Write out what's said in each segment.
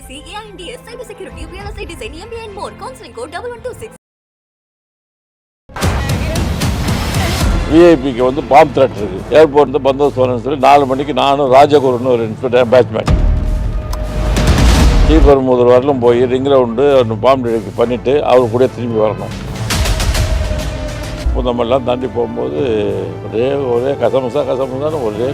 BSc, AINDS, design Real Estate Design, MBA and more. Counseling code 1126. விஐபிக்கு வந்து bomb thread இருக்கு airport வந்து பந்தோஸ் வரணும்னு சொல்லி நாலு மணிக்கு நானும் ராஜகுருன்னு ஒரு இன்ஸ்பெக்டர் பேட்ச்மேன் ஸ்ரீபெரும்புதூர் வரலும் போய் ரிங் ரவுண்டு பாம் டிடெக்ட் பண்ணிவிட்டு அவர் கூட திரும்பி வரணும் புந்தமெல்லாம் தாண்டி போகும்போது ஒரே ஒரே கசமசா கசமசான்னு ஒரே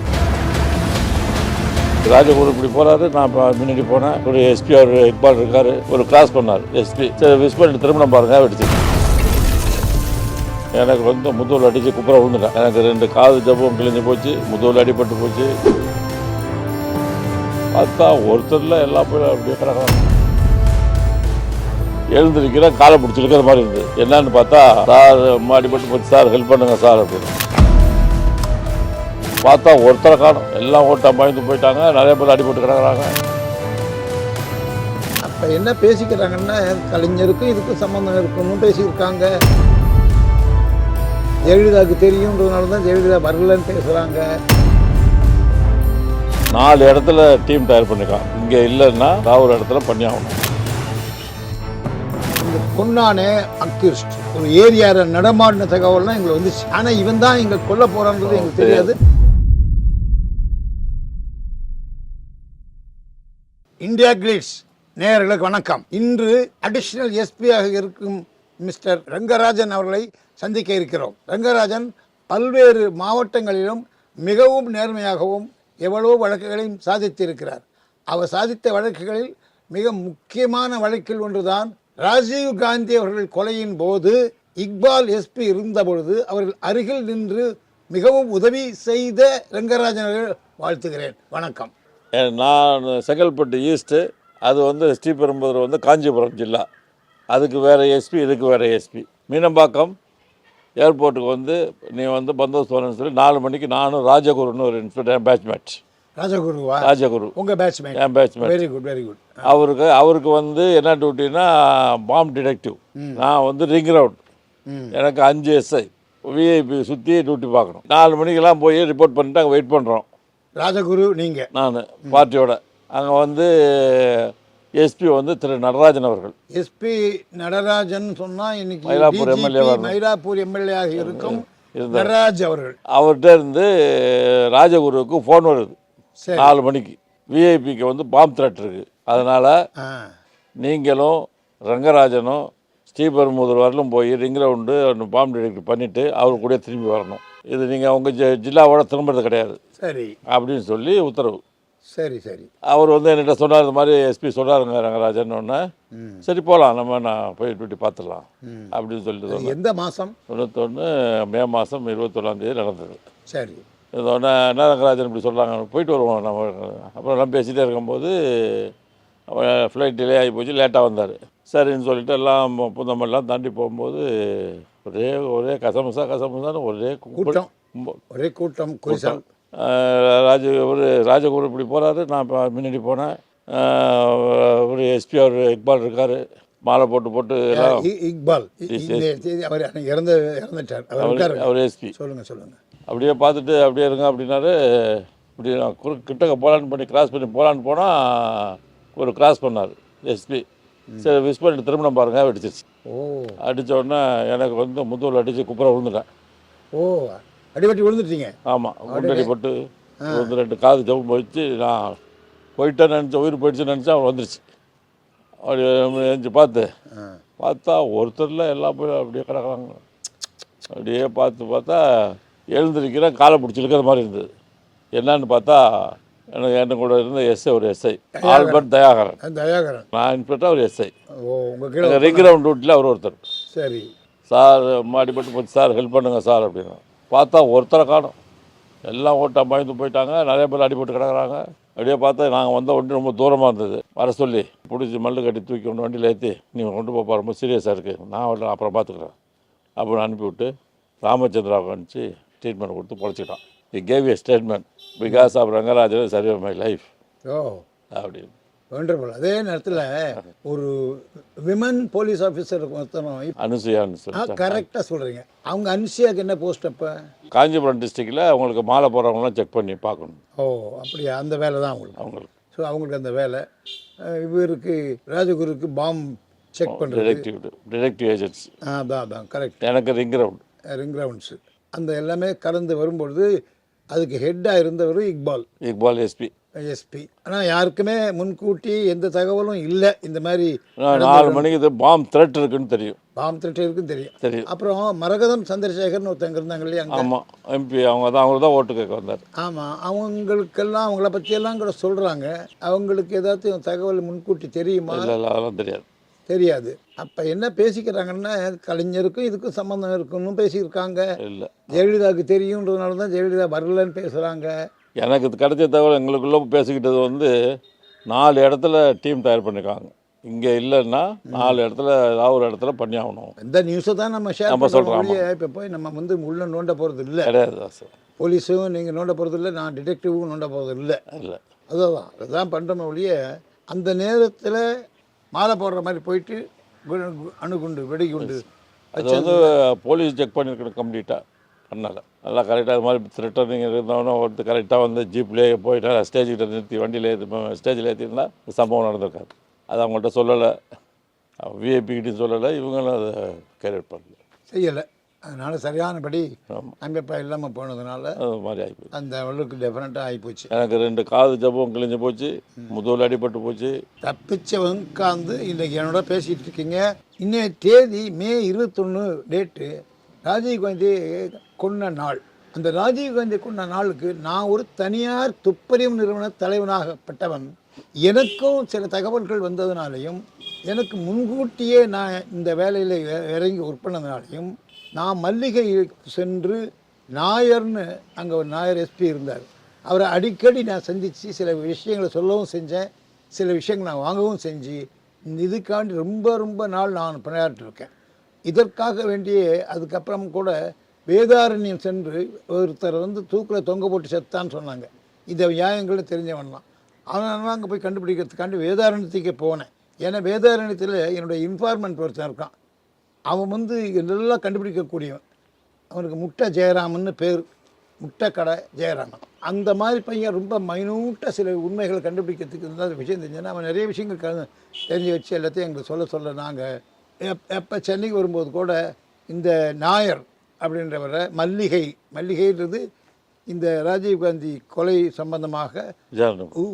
ராஜகுரு இப்படி போறாரு நான் முன்னாடி போனேன். ஒரு எஸ்பி அவர் இக்பால் இருக்காரு. ஒரு கிராஸ் பண்ணார் எஸ்பி சரி விஷ் பண்ணி திருமணம் பாருங்க வெடிச்சு எனக்கு வந்து முதுகில் அடித்து குப்புற விழுந்துட்டேன். எனக்கு ரெண்டு காது ஜபம் கிழிஞ்சு போச்சு முதுகில் அடிபட்டு போச்சு. பார்த்தா ஒருத்தரில் எல்லா பேரும் அப்படியே கிடக்கிறாங்க. எழுந்திருக்கிறேன் காலை பிடிச்சிருக்கிற மாதிரி இருந்தது என்னன்னு பார்த்தா சார் அடிபட்டு போச்சு சார் ஹெல்ப் பண்ணுங்க சார் அப்படின்னு. பார்த்தா ஒருத்தரை காணும். எல்லாம் ஓட்டம் பயந்து போயிட்டாங்க. நிறைய பேர் அடிபட்டு கிடக்குறாங்க. அப்போ என்ன பேசிக்கிறாங்கன்னா கலைஞருக்கும் இதுக்கும் சம்மந்தம் இருக்குன்னு பேசியிருக்காங்க. ஜெயலலிதாவுக்கு தெரியுன்றதுனால தான் ஜெயலலிதா வரலன்னு பேசுகிறாங்க நாலு இடத்துல டீம் தயார் பண்ணிருக்கான். இங்கே இல்லைன்னா ஒரு இடத்துல பண்ணி ஆகணும். இந்த பொண்ணானே அக்யூஸ்ட். ஒரு ஏரியாவில் நடமாடின தகவல்லாம் எங்களுக்கு வந்துச்சு ஆனால் இவன் தான் இங்கே கொல்ல போகிறான்றது எங்களுக்கு தெரியாது. இந்தியா கிளிட்ஸ் நேயர்களுக்கு வணக்கம். இன்று அடிஷனல் எஸ்பியாக இருக்கும் மிஸ்டர் ரங்கராஜன் அவர்களை சந்திக்க இருக்கிறோம். ரங்கராஜன் பல்வேறு மாவட்டங்களிலும் மிகவும் நேர்மையாகவும் எவ்வளவோ வழக்குகளையும் சாதித்திருக்கிறார். அவர் சாதித்த வழக்குகளில் மிக முக்கியமான வழக்கில் ஒன்றுதான் ராஜீவ் காந்தி அவர்கள் கொலையின் போது இக்பால் எஸ்பி இருந்தபொழுது அவர்கள் அருகில் நின்று மிகவும் உதவி செய்த ரங்கராஜன் அவர்கள் வாழ்த்துகிறேன். வணக்கம். நான் செங்கல்பட்டு ஈஸ்ட்டு அது வந்து ஸ்ரீபெரும்புதூர் வந்து காஞ்சிபுரம் ஜில்லா. அதுக்கு வேறு எஸ்பி இதுக்கு வேறு எஸ்பி மீனம்பாக்கம் ஏர்போர்ட்டுக்கு வந்து நீ வந்து பந்தோபஸ்து வரணும்னு சொல்லி நாலு மணிக்கு நானும் ராஜகுருன்னு ஒரு இன்ஸ்பெக்டர் பேட்ச்மேட் ராஜகுருவா? ராஜகுரு. உங்க பேட்ச்மேன் என் batchmate very good very good அவருக்கு அவருக்கு வந்து என்ன டியூட்டினா பாம் டிடெக்டிவ் நான் வந்து ரிங் ரவுண்ட் ம். எனக்கு அஞ்சு எஸ்ஐ விஐபி சுற்றி டியூட்டி பார்க்கணும். நாலு மணிக்கெல்லாம் போய் ரிப்போர்ட் பண்ணிட்டு அங்கே வெயிட் பண்ணுறோம் ராஜகுரு நீங்க. நான் பார்ட்டியோட. அங்கே வந்து எஸ்பி வந்து திரு நடராஜன் அவர்கள். எஸ்பி நடராஜன் சொன்னா இன்னைக்கு மயிலாப்பூர் வரணும். மயிலாப்பூர் எம்எல்ஏ இருக்கும். நடராஜ் அவர்கள். அவர்கிட்ட இருந்து ராஜகுருவுக்கு ஃபோன் வருது. நாலு மணிக்கு. விஐபிக்கு வந்து பாம் த்ரெட் இருக்கு. அதனால் நீங்களும் ரங்கராஜனும் ஸ்ரீபெரும்புதூர் வரலும் போய் ரிங் ரவுண்டு பாம் டிடெக்ட் பண்ணிவிட்டு அவர் கூட திரும்பி வரணும். இது நீங்கள் உங்கள் ஜி ஜில்லாவோட திரும்புறது கிடையாது. சரி. அப்படின்னு சொல்லி உத்தரவு. சரி சரி. அவர் வந்து என்கிட்ட சொன்னார் இந்த மாதிரி எஸ்பி சொன்னாருங்க ரங்கராஜன் ஒன்று. சரி போகலாம் நம்ம நான் போய் டியூட்டி பார்த்துடலாம். அப்படின்னு சொல்லிட்டு சொன்னேன் எந்த மாசம்? தொண்ணூத்தொன்று மே மாதம் இருபத்தொன்னாந்தேதி நடந்தது. சரி. இதோட என்ன ரங்கராஜன் இப்படி சொல்கிறாங்க போயிட்டு வருவோம் நம்ம. அப்புறம் எல்லாம் பேசிகிட்டே இருக்கும்போது ஃப்ளைட் டிலே ஆகி போச்சு லேட்டாக வந்தார். சரின்னு சொல்லிட்டு எல்லாம் புந்தமெல்லாம் தாண்டி போகும்போது ஒரே ஒரே கசமசா கசமசான்னு ஒரே. கூட்டம். ஒரே கூட்டம் ஆஹ் ராஜ ஒரு ராஜகுரு இப்படி போகிறாரு நான் இப்போ முன்னாடி போனேன். ஒரு எஸ்பி அவர் இக்பால் இருக்கார். மாலை போட்டு போட்டு எல்லாம் இக்பால். அவர் இறந்து இறந்துட்டார். அவர் அவர் எஸ்பி சொல்லுங்க சொல்லுங்க. அப்படியே பார்த்துட்டு அப்படியே இருங்க அப்படின்னாரு. இப்படி நான் குறு கிட்டக்க போகலான்னு பண்ணி கிராஸ் பண்ணி போகலான்னு போனால் ஒரு கிராஸ் பண்ணார் எஸ்பி சரி விஷ் பண்ணிட்டு திருமணம் பாருங்க வெடிச்சிருச்சு. ஓ. அடிச்ச உடனே எனக்கு வந்து முதுகில் அடித்து குப்புற விழுந்துட்டேன். ஓ அடிபட்டி விழுந்துட்டீங்க? ஆமாம் குண்டடி போட்டு வந்து ரெண்டு காது ஜவு வச்சு நான் போயிட்டேன்னு நினச்சேன் உயிர் போயிடுச்சுன்னு நினச்சேன் அவன் வந்துருச்சு. அப்படி எழுந்து பார்த்து. பார்த்தா ஒருத்தரில் எல்லா பேரும் அப்படியே கிடக்குறாங்க. அப்படியே பார்த்து பார்த்தா எழுந்திருக்கிறேன் காலை பிடிச்சிருக்கிற மாதிரி இருந்தது. என்னன்னு பார்த்தா எனக்கு என் கூட இருந்த எஸ்ஐ ஒரு எஸ்ஐ ஆல்பர்ட் தயாகரன். தயாகரன். நான் இன்ஸ்பெக்டர் அவர் எஸ்ஐ ஓ உங்க கீழே ரிங் ரவுண்ட் ரூட்டில் அவர் ஒருத்தர். சரி. சார் மாடிப்பட்டு போச்சு சார் ஹெல்ப் பண்ணுங்க சார் அப்படின்னு. பார்த்தா ஒருத்தரை காணும். எல்லாம் ஓட்டம் பயந்து போயிட்டாங்க. நிறைய பேர் அடிபட்டு கிடக்குறாங்க. அப்படியே பார்த்தா நாங்கள் வந்த வண்டி ரொம்ப தூரமாக இருந்தது. வர சொல்லி பிடிச்சி மல்லு கட்டி தூக்கி கொண்டு வண்டியில் ஏற்றி நீங்கள் கொண்டு போப்பா ரொம்ப சீரியஸாக இருக்குது நான் அப்புறம் பார்த்துக்குறேன். அப்படின்னு அனுப்பிவிட்டு ராமச்சந்திராவுக்கு அனுப்பிச்சு ட்ரீட்மெண்ட் கொடுத்து பொழைச்சிட்டான் the gave a statement because of Rangarajan saved my life ஓ. அப்படின்னு. வேண்டபிள் அதே நேரத்தில் ஒரு விமன் போலீஸ் ஆஃபீஸர் ஒருத்தனும் அனுசுயான்னு கரெக்டாக சொல்கிறீங்க அவங்க அன்சியாக்கு என்ன போஸ்ட் அப்போ? காஞ்சிபுரம் டிஸ்ட்ரிக்டில் அவங்களுக்கு மாலை போடுறவங்களாம் செக் பண்ணி பார்க்கணும். ஓ அப்படியா? அந்த வேலை தான் அவங்களுக்கு. அவங்களுக்கு. ஸோ அவங்களுக்கு அந்த வேலை. இவருக்கு ராஜகுருக்கு பாம் செக் பண்ணுறது டிடெக்டிவ் டிடெக்டிவ் ஏஜென்ட்ஸ் அதான் அதான் கரெக்ட் எனக்கு ரிங் ரவுண்ட் ரிங் ரவுண்ட்ஸு அந்த எல்லாமே கலந்து வரும்பொழுது அதுக்கு ஹெட்டாக இருந்தவர் இக்பால். இக்பால் எஸ்பி எஸ்பி ஆனால் யாருக்குமே முன்கூட்டி எந்த தகவலும் இல்லை. இந்த மாதிரி நாலு மணிக்கு இது பாம் த்ரெட் இருக்குன்னு தெரியும். பாம் திட்டம் தெரியும். தெரியும். அப்புறம் மரகதம் சந்திரசேகர்னு ஒருத்தங்க இருந்தாங்க இல்லையா ஆமாம் எம்பி அவங்க தான் அவங்க தான் ஓட்டு கேட்க வந்தார். ஆமாம் அவங்களுக்கெல்லாம் அவங்கள பற்றியெல்லாம் கூட சொல்கிறாங்க அவங்களுக்கு ஏதாச்சும் தகவல் முன்கூட்டி தெரியுமா? இல்லை அதெல்லாம் தெரியாது. தெரியாது. அப்போ என்ன பேசிக்கிறாங்கன்னா கலைஞருக்கும் இதுக்கும் சம்மந்தம் இருக்குன்னு பேசியிருக்காங்க. இல்லை. ஜெயலலிதாவுக்கு தெரியுன்றதுனால தான் ஜெயலலிதா வரலன்னு பேசுகிறாங்க எனக்கு கிடைச்ச தகவல் எங்களுக்குள்ள பேசிக்கிட்டது வந்து நாலு இடத்துல டீம் தயார் பண்ணிருக்காங்க. இங்கே இல்லைன்னா நாலு இடத்துல ஏதாவது ஒரு இடத்துல பண்ணி ஆகணும். இந்த நியூஸை தான் நம்ம ஷேர் நம்ம பண்ணுறோம் இப்போ போய் நம்ம வந்து உள்ள நோண்ட போகிறது இல்லை. கிடையாது சார். போலீஸும் நீங்கள் நோண்ட போகிறது இல்லை நான் டிடெக்டிவும் நோண்ட போகிறது இல்லை. இல்லை. அதுதான் அதுதான் பண்ணுறோமே ஒழிய அந்த நேரத்தில் மாலை போடுற மாதிரி போயிட்டு அணுகுண்டு வெடிகுண்டு அது வந்து போலீஸ் செக் பண்ணியிருக்கணும் கம்ப்ளீட்டாக பண்ணல. நல்லா கரெக்டாக அது மாதிரி த்ரெட்டனிங் இருந்தவொன்னே ஒருத்தர் கரெக்டாக வந்து ஜீப்லேயே போயிட்டா ஸ்டேஜ் கிட்ட நிறுத்தி வண்டியில் ஏற்றி ஸ்டேஜில் ஏற்றிருந்தா சம்பவம் நடந்திருக்காது. அது அவங்கள்ட்ட சொல்லலை. விஐபிக்கிட்டையும் சொல்லலை இவங்களும் அதை கேரியட் பண்ணல. செய்யலை. அதனால் சரியானபடி ஆமாம் அமைப்பா இல்லாமல் போனதுனால மாதிரி ஆகிப்போச்சு அந்த அளவுக்கு டெஃபரெண்ட்டாக ஆகிப்போச்சு எனக்கு ரெண்டு காது ஜப்பம் கிழிஞ்சு போச்சு முதுகில் அடிபட்டு போச்சு. தப்பிச்சவன் உட்காந்து இன்றைக்கி என்னோட பேசிகிட்டு இருக்கீங்க. இன்னைய தேதி மே இருபத்தொன்று டேட்டு ராஜீவ்காந்தி கொன்ன நாள். அந்த ராஜீவ்காந்தி கொன்ன நாளுக்கு நான் ஒரு தனியார் துப்பறியும் நிறுவன தலைவனாகப்பட்டவன். எனக்கும் சில தகவல்கள் வந்ததுனாலையும் எனக்கு முன்கூட்டியே நான் இந்த வேலையில் இறங்கி ஒர்க் பண்ணதுனாலையும் நான் மல்லிகை சென்று நாயர்னு அங்கே ஒரு நாயர் எஸ்பி இருந்தார். அவரை அடிக்கடி நான் சந்தித்து சில விஷயங்களை சொல்லவும் செஞ்சேன். சில விஷயங்கள் நான் வாங்கவும் செஞ்சு இந்த இதுக்காண்டி ரொம்ப ரொம்ப நாள் நான் பணியாற்றிருக்கேன். இதற்காக வேண்டிய அதுக்கப்புறம் கூட வேதாரண்யம் சென்று ஒருத்தர் வந்து தூக்கில் தொங்க போட்டு செத்தான்னு சொன்னாங்க. இந்த நியாயங்களும் தெரிஞ்சவன் தான் அவன் அங்கே போய் கண்டுபிடிக்கிறதுக்காண்டி வேதாரண்யத்துக்கே போனேன். ஏன்னா வேதாரண்யத்தில் என்னுடைய இன்ஃபார்மெண்ட் ஒருத்தன் இருக்கான். அவன் வந்து இதெல்லாம் கண்டுபிடிக்கக்கூடியவன். அவனுக்கு முட்டை ஜெயராமன்னு பேர். முட்டை கடை ஜெயராமன். அந்த மாதிரி பையன் ரொம்ப மைனூட்டாக சில உண்மைகளை கண்டுபிடிக்கிறதுக்கு இருந்தால் விஷயம் தெரிஞ்சேன்னா அவன் நிறைய விஷயங்கள் க தெரிஞ்சு வச்சு எல்லாத்தையும் எங்களுக்கு சொல்ல சொல்ல நாங்கள் எப் எப்போ சென்னைக்கு வரும்போது கூட இந்த நாயர் அப்படின்றவரை மல்லிகை மல்லிகைன்றது இந்த ராஜீவ்காந்தி கொலை சம்பந்தமாக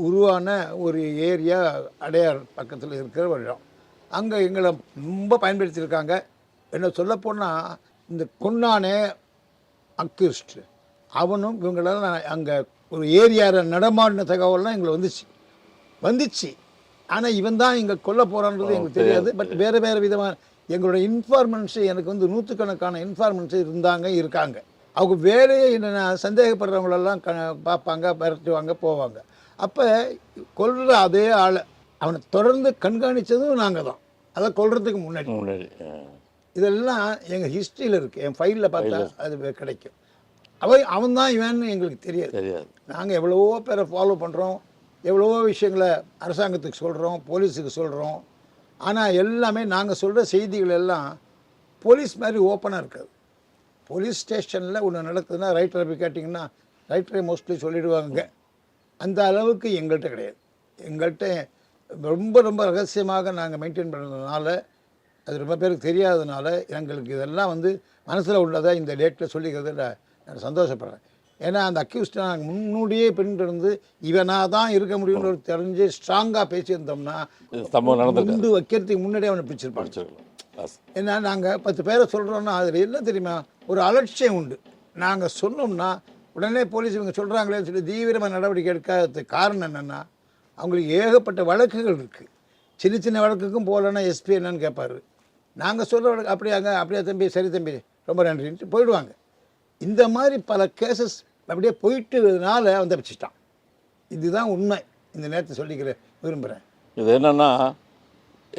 உருவான ஒரு ஏரியா அடையார் பக்கத்தில் இருக்கிற ஒரு இடம். அங்கே எங்களை ரொம்ப பயன்படுத்தியிருக்காங்க. என்ன சொல்லப்போனால் இந்த கொன்னானே அக்யூஸ்ட். அவனும் இவங்களெல்லாம் அங்கே ஒரு ஏரியாவில் நடமாடின தகவல்லாம் எங்களுக்கு வந்துச்சு. வந்துச்சு. ஆனால் இவன் தான் இங்கே கொல்ல போகிறான்றது எங்களுக்கு தெரியாது. பட் வேறு வேறு விதமான எங்களோட இன்ஃபார்மெண்ட்ஸு எனக்கு வந்து நூற்றுக்கணக்கான இன்ஃபார்மெண்ட்ஸு இருந்தாங்க இருக்காங்க. அவங்க வேலையே என்னென்னா சந்தேகப்படுறவங்களெல்லாம் க பார்ப்பாங்க மிரட்டுவாங்க போவாங்க. அப்போ கொல்ற அதே ஆளை அவனை தொடர்ந்து கண்காணித்ததும் நாங்கள் தான் அதை கொல்றதுக்கு முன்னாடி. முன்னாடி இதெல்லாம் எங்கள் ஹிஸ்ட்ரியில் இருக்குது என் ஃபைலில் பார்த்தா அது கிடைக்கும். அவன் அவன் தான் இவன்னு எங்களுக்கு தெரியாது. தெரியாது. நாங்கள் எவ்வளவோ பேரை ஃபாலோ பண்ணுறோம் எவ்வளவோ விஷயங்களை அரசாங்கத்துக்கு சொல்கிறோம் போலீஸுக்கு சொல்கிறோம் ஆனால் எல்லாமே நாங்கள் சொல்கிற செய்திகள் எல்லாம் போலீஸ் மாதிரி ஓப்பனாக இருக்காது. போலீஸ் ஸ்டேஷனில் ஒன்று நடக்குதுன்னா ரைட்டரை போய் கேட்டிங்கன்னா ரைட்டரை மோஸ்ட்லி சொல்லிடுவாங்க அந்த அளவுக்கு எங்கள்கிட்ட கிடையாது. எங்கள்கிட்ட ரொம்ப ரொம்ப ரகசியமாக நாங்கள் மெயின்டைன் பண்ணுறதுனால அது ரொம்ப பேருக்கு தெரியாததுனால எங்களுக்கு இதெல்லாம் வந்து மனசில் உள்ளதை இந்த டேட்டில் சொல்லிக்கிறதுல நான் சந்தோஷப்படுறேன். ஏன்னா அந்த அக்யூஸ்டை நாங்கள் முன்னோடியே பின்தொடர்ந்து இவனாக தான் இருக்க முடியும்னு ஒரு தெரிஞ்சு ஸ்ட்ராங்காக பேசியிருந்தோம்னா குண்டு வைக்கிறதுக்கு முன்னாடியே அவனை Yes. ஏன்னா நாங்கள் பத்து பேரை சொல்கிறோன்னா அதில் என்ன தெரியுமா? ஒரு அலட்சியம் உண்டு. நாங்கள் சொன்னோம்னா உடனே போலீஸ் இவங்க சொல்கிறாங்களேன்னு சொல்லி தீவிரமாக நடவடிக்கை எடுக்காததுக்கு காரணம் என்னென்னா அவங்களுக்கு ஏகப்பட்ட வழக்குகள் இருக்குது சின்ன சின்ன வழக்குக்கும் போகலன்னா எஸ்பி என்னன்னு கேட்பாரு நாங்கள் சொல்கிற அப்படியாங்க அப்படியா தம்பி சரி தம்பி ரொம்ப நன்றின்ட்டு போயிடுவாங்க. இந்த மாதிரி பல கேசஸ் அப்படியே போயிட்டுனால வந்து வச்சுட்டான் இதுதான் உண்மை. இந்த நேரத்தை சொல்லிக்கிற விரும்புகிறேன் இது என்னென்னா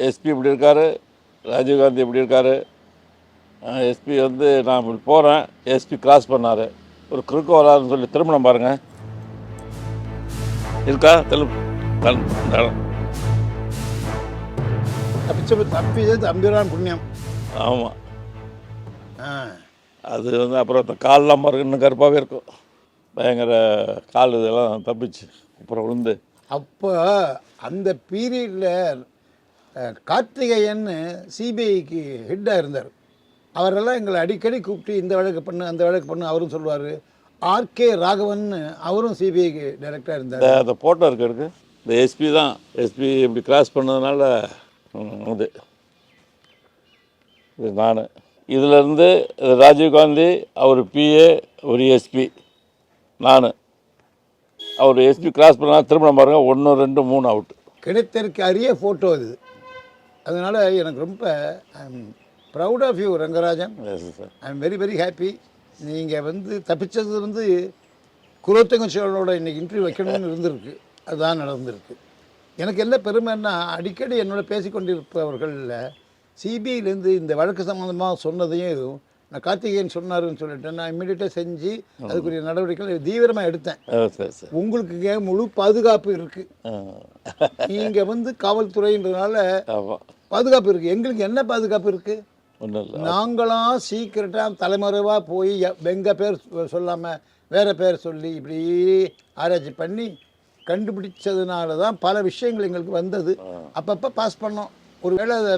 எஸ்பி இப்படி இருக்காரு ராஜீவ்காந்தி இப்படி இருக்காரு. எஸ்பி வந்து நான் இப்படி போகிறேன் எஸ்பி கிராஸ் பண்ணார். ஒரு குறுக்க வராதுன்னு சொல்லி திருமணம் பாருங்கள் இருக்கா? திரும்ப தப்பிச்ச தப்பிச்சது தம்பிரான் புண்ணியம். ஆமாம் ஆ. அது வந்து அப்புறம் இந்த கால்லாம் பாருங்க இன்னும் கருப்பாகவே இருக்கும். பயங்கர கால் இதெல்லாம் தப்பிச்சு அப்புறம் விழுந்து அப்போ அந்த பீரியடில் கார்த்திகேயன்னு சிபிஐக்கு ஹெட்டாக இருந்தார். அவரெல்லாம் எங்களை அடிக்கடி கூப்பிட்டு இந்த வழக்கு பண்ணு அந்த வழக்கு பண்ணு அவரும் சொல்லுவார். ஆர்கே ராகவன் அவரும் சிபிஐக்கு டைரக்டராக இருந்தார். அந்த ஃபோட்டோ இருக்கு இந்த எஸ்பி தான். எஸ்பி இப்படி கிராஸ் பண்ணதுனால இது இது நான். இதிலேருந்து ராஜீவ்காந்தி அவர் பிஏ ஒரு எஸ்பி நான். அவர் எஸ்பி கிராஸ் பண்ணா திரும்ப பாருங்க ஒன்று ரெண்டு மூணு அவுட் கிடைத்திருக்க அரிய ஃபோட்டோ இது அதனால் எனக்கு ரொம்ப proud of you Rangarajan. Sir I am very very happy நீங்கள் வந்து தப்பிச்சது வந்து குலோத்துங்க சோழனோட இன்னைக்கு இன்டர்வியூ வைக்கணும்னு இருந்திருக்கு. அதுதான் நடந்திருக்கு. எனக்கு என்ன பெருமைன்னா அடிக்கடி என்னோட பேசிக்கொண்டிருப்பவர்களில் சிபிஐலேருந்து இந்த வழக்கு சம்மந்தமாக சொன்னதையும் நான் கார்த்திகேயன் சொன்னாருன்னு சொல்லிட்டு நான் இம்மிடியட்டாக செஞ்சு அதுக்குரிய நடவடிக்கைகள் தீவிரமாக எடுத்தேன். உங்களுக்கு முழு பாதுகாப்பு இருக்குது நீங்கள் வந்து காவல்துறைன்றதுனால பாதுகாப்பு இருக்குது எங்களுக்கு என்ன பாதுகாப்பு இருக்குது நாங்களாம் சீக்கிரட்டாக தலைமறைவாக போய் எ- எங்க பேர் சொல்லாமல் வேற பேர் சொல்லி இப்படி ஆராய்ச்சி பண்ணி கண்டுபிடிச்சதுனால தான் பல விஷயங்கள் எங்களுக்கு வந்தது. அப்பப்போ பாஸ் பண்ணோம். ஒருவேளை அதை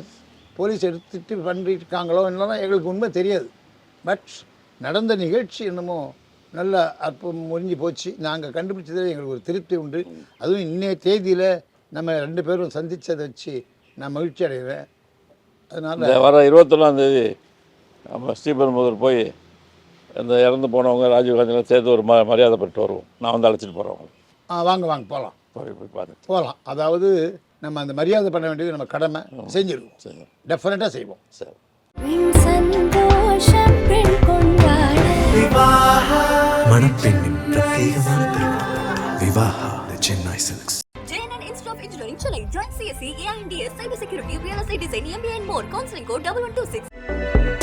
போலீஸ் எடுத்துட்டு பண்ணிருக்காங்களோ என்னலாம் எங்களுக்கு உண்மை தெரியாது. பட் நடந்த நிகழ்ச்சி என்னமோ நல்ல அற்புதம் முடிஞ்சு போச்சு. நாங்கள் கண்டுபிடிச்சதில் எங்களுக்கு ஒரு திருப்தி உண்டு. அதுவும் இன்னைய தேதியில் நம்ம ரெண்டு பேரும் சந்திச்சதை வச்சு நான் மகிழ்ச்சி அடைகிறேன். அதனால் வர இருபத்தொன்னாம் தேதி நம்ம ஸ்ரீபெரும்புதூர் போய் இந்த இறந்து போனவங்க ராஜீவ்காந்திலாம் சேர்த்து ஒரு ம மரியாதை பெற்று வருவோம். நான் வந்து அழைச்சிட்டு போகிறவங்க ஆ வாங்க வாங்க போகலாம் போய் போய் பார்த்துட்டு. போகலாம் அதாவது நம்ம அந்த மரியாதை பண்ண வேண்டியது நம்ம கடமை. செஞ்சிருவோம். சரி. டெஃபினட்டாக செய்வோம். சரி. மணப்பெண்ணின் பிரத்யேகமான Vivaha the Chennai Silks Engineering, Chennai. Join CSE, AINDS, Cybersecurity, Real Estate Design, MBA and more. Counseling code 1126.